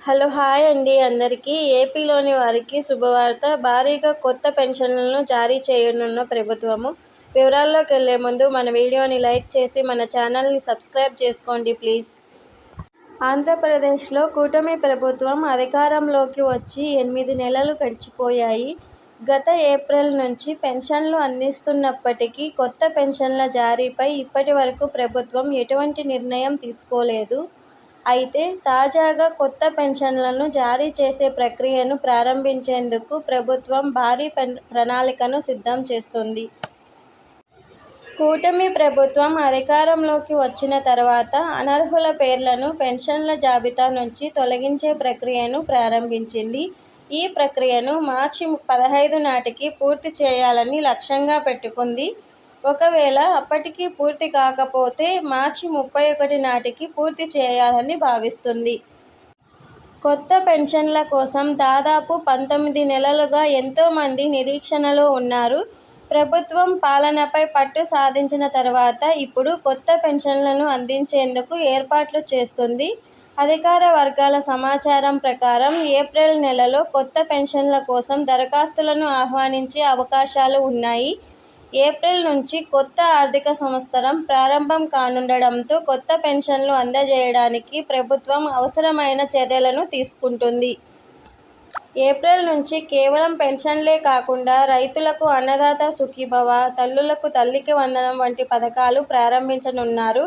Hello hi అండి అందరికీ. ఏపీలోని వారికి శుభవార్త. భారీగా కొత్త పెన్షన్లను జారీ చేయనున్న ప్రభుత్వము. వివరాల్లోకి వెళ్ళే ముందు మన వీడియోని లైక్ చేసి మన ఛానల్ని సబ్స్క్రైబ్ చేసుకోండి ప్లీజ్. ఆంధ్రప్రదేశ్లో కూటమి ప్రభుత్వం అధికారంలోకి వచ్చి ఎనిమిది నెలలు గడిచిపోయాయి. గత ఏప్రిల్ నుంచి పెన్షన్లు అందిస్తున్నప్పటికీ కొత్త పెన్షన్ల జారీపై ఇప్పటి వరకు ప్రభుత్వం ఎటువంటి నిర్ణయం తీసుకోలేదు. అయితే తాజాగా కొత్త పెన్షన్లను జారీ చేసే ప్రక్రియను ప్రారంభించేందుకు ప్రభుత్వం భారీ ప్రణాళికను సిద్ధం చేస్తోంది. కూటమి ప్రభుత్వం అధికారంలోకి వచ్చిన తర్వాత అనర్హుల పేర్లను పెన్షన్ల జాబితా నుంచి తొలగించే ప్రక్రియను ప్రారంభించింది. ఈ ప్రక్రియను మార్చి పదహైదు నాటికి పూర్తి చేయాలని లక్ష్యంగా పెట్టుకుంది ఒకవేళ అప్పటికి పూర్తి కాకపోతే మార్చి ముప్పై ఒకటి నాటికి పూర్తి చేయాలని భావిస్తుంది. కొత్త పెన్షన్ల కోసం దాదాపు పంతొమ్మిది నెలలుగా ఎంతోమంది నిరీక్షణలో ఉన్నారు. ప్రభుత్వం పాలనపై పట్టు సాధించిన తర్వాత ఇప్పుడు కొత్త పెన్షన్లను అందించేందుకు ఏర్పాట్లు చేస్తుంది. అధికార వర్గాల సమాచారం ప్రకారం ఏప్రిల్ నెలలో కొత్త పెన్షన్ల కోసం దరఖాస్తులను ఆహ్వానించే అవకాశాలు ఉన్నాయి. ఏప్రిల్ నుంచి కొత్త ఆర్థిక సంవత్సరం ప్రారంభం కానుండడంతో కొత్త పెన్షన్లు అందజేయడానికి ప్రభుత్వం అవసరమైన చర్యలను తీసుకుంటుంది. ఏప్రిల్ నుంచి కేవలం పెన్షన్లే కాకుండా రైతులకు అన్నదాత సుఖీభవ తల్లులకు తల్లికి వందనం వంటి పథకాలు ప్రారంభించనున్నారు.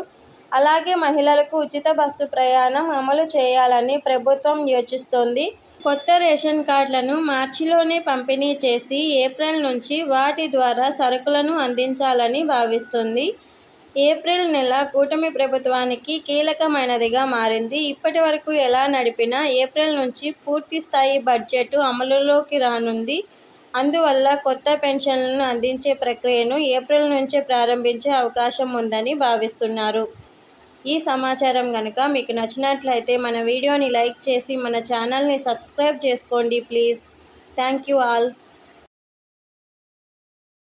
అలాగే మహిళలకు ఉచిత బస్సు ప్రయాణం అమలు చేయాలని ప్రభుత్వం యోచిస్తోంది. కొత్త రేషన్ కార్డులను మార్చిలోనే పంపిణీ చేసి ఏప్రిల్ నుంచి వాటి ద్వారా సరుకులను అందించాలని భావిస్తుంది. ఏప్రిల్ నెల కూటమి ప్రభుత్వానికి కీలకమైనదిగా మారింది. ఇప్పటి వరకు ఎలా నడిపినా ఏప్రిల్ నుంచి పూర్తి స్థాయి బడ్జెట్ అమలులోకి రానుంది. అందువల్ల కొత్త పెన్షన్లను అందించే ప్రక్రియను ఏప్రిల్ నుంచే ప్రారంభించే అవకాశం ఉందని భావిస్తున్నారు. ఈ సమాచారం కనుక మీకు నచ్చినట్లయితే మన వీడియోని లైక్ చేసి మన ఛానల్ని సబ్స్క్రైబ్ చేసుకోండి ప్లీజ్. Thank you all.